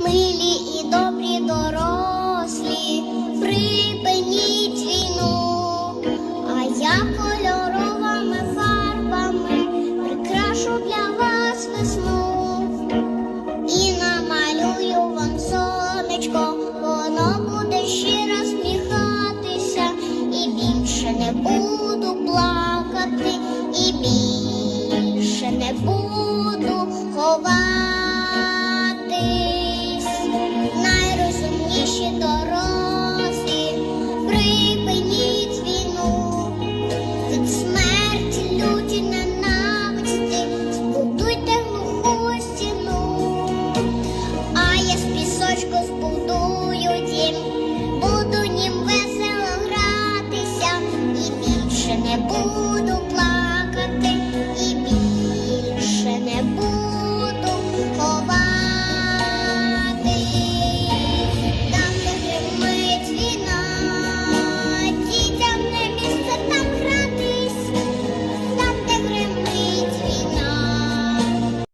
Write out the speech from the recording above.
Милі і добрі дорослі, припиніть війну, а я кольоровими фарбами прикрашу для вас весну. І намалюю вам сонечко, воно буде щиро сміхатися, і більше не буду плакати, і більше не буду ховати. ліжко збудую дім, буду нім весело гратися і більше не буду.